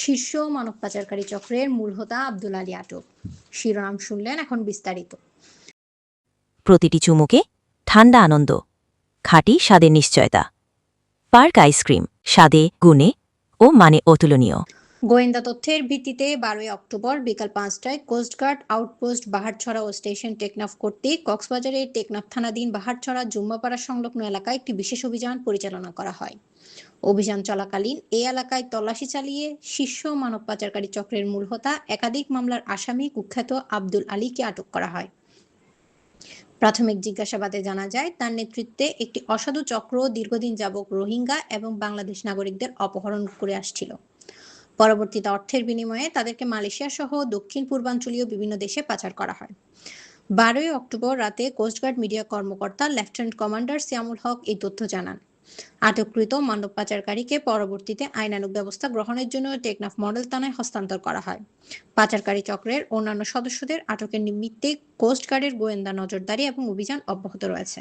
শীর্ষ মানব পাচারকারী চক্রের মূল হোতা আব্দুল আলী আটক। শিরোনাম শুনলেন এখন বিস্তারিত। প্রতিটি চুমুকে ঠান্ডা আনন্দ, খাঁটি স্বাদের নিশ্চয়তা, পার্ক আইসক্রিম, স্বাদে, গুণে ও মানে অতুলনীয়। গোয়েন্দা তথ্যের ভিত্তিতে বারোই অক্টোবর বিকাল পাঁচটায় কোস্টগার্ড আউটপোস্ট বাহারছড়া ও স্টেশন টেকনাফ কর্তৃক কক্সবাজারের টেকনাফ থানাধীন বাহারছড়া জুম্মাপাড়া সংলগ্ন এলাকায় একটি বিশেষ অভিযান পরিচালনা করা হয়। অভিযান চলাকালীন এই এলাকায় তল্লাশি চালিয়ে শীর্ষ মানব পাচারকারী চক্রের মূল হোতা একাধিক মামলার আসামি কুখ্যাত আব্দুল আলীকে আটক করা হয়। প্রাথমিক জিজ্ঞাসাবাদে জানা যায়, তার নেতৃত্বে একটি অসাধু চক্র দীর্ঘদিন যাবক রোহিঙ্গা এবং বাংলাদেশ নাগরিকদের অপহরণ করে আসছিল। পরবর্তীতে অর্থের বিনিময়ে তাদেরকে মালয়েশিয়া সহ দক্ষিণ পূর্বাঞ্চলীয় বিভিন্ন দেশে পাচার করা হয়। বারোই অক্টোবর রাতে কোস্টগার্ড মিডিয়া কর্মকর্তা লেফটেন্যান্ট কমান্ডার সিয়ামুল হক এই তথ্য জানান। আটককৃত মানব পাচারকারীকে পরবর্তীতে আইনানুগ ব্যবস্থা গ্রহণের জন্য টেকনাফ মডেল থানায় হস্তান্তর করা হয়। পাচারকারী চক্রের অন্যান্য সদস্যদের আটকের নিমিত্তে কোস্টগার্ডের গোয়েন্দা নজরদারি এবং অভিযান অব্যাহত রয়েছে।